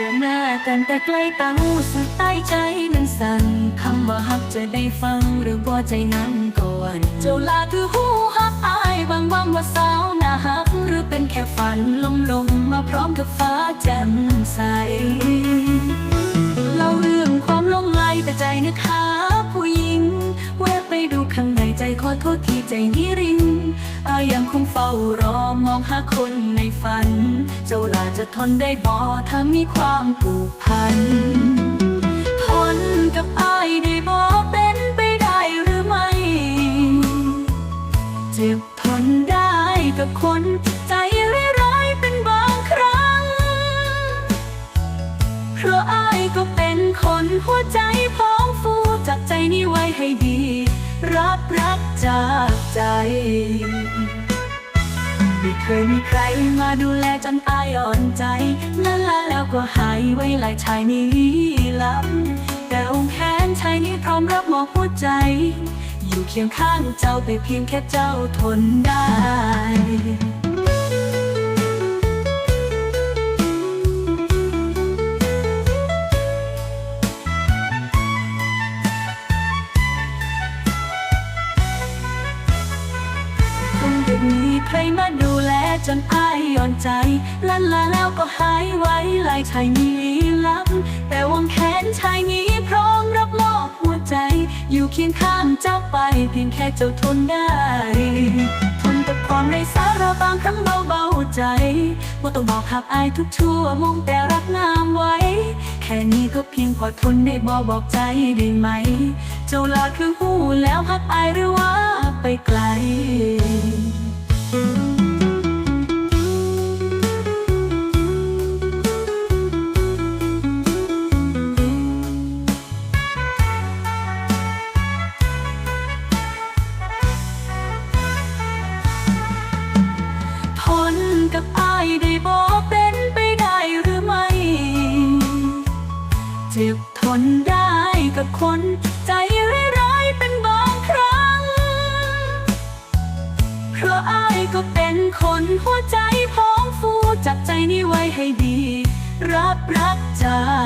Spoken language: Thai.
จะหน้ากันแต่ไกล้ตางหูสุดใต้ใจนั้นสั่นคำว่าฮักจะได้ฟังหรือว่าใจนั้นก่อน เจ้าลาคือหูฮักอายบางวังว่าสาวน่าฮัก หรือเป็นแค่ฝันลมลมมาพร้อมกับฟ้าแจ่มใสเล่าเรื่องความลงไหลแต่ใจนึกหาผู้หญิงแวะไปดูข้างในใจขอโทษที่ใจนิริ อายังคงเฝ้ารอมองหาคนในฝัน เจ้าลาจะทนได้บ่ถ้ามีความผูกพัน ทนกับอายได้บ่เป็นไปได้หรือไม่ เจ็บทนได้กับคนใจร้ายเป็นบางครั้ง เพราะอายก็เป็นคนหัวใจ เคยมีใครมาดูแลจนอายอ่อนใจลาลาแล้วก็หายไว้หลายชายนี้ลับ แต่องค์แขนชายนี้พร้อมรับมอบหัวใจ อยู่เคียงข้างเจ้าไปเพียงแค่เจ้าทนได้คงจะมีใครมาดู จนอายอ่อนใจลันลาแล้วก็หายไว้ลายชายนี้ลับ แต่วงแขนชายนี้พร้อมรับมอบหัวใจ อยู่เคียงข้างเจ้าไปเพียงแค่เจ้าทนได้ ทนกับความในสาระบางครั้งเบาเบาๆใจว่าต้องบอกหักอายทุกชั่วโมงแต่รักงามไว้ แค่นี้ก็เพียงพอทนได้บอบอกใจได้ไหม เจ้าลาคือหูแล้วหักอายหรือว่าไปไกล น ใจร้ายๆเป็นบางครั้ง เพราะอายก็เป็นคนหัวใจพองฟูจับใจนี้ไว้ให้ดี รับรักจากใจ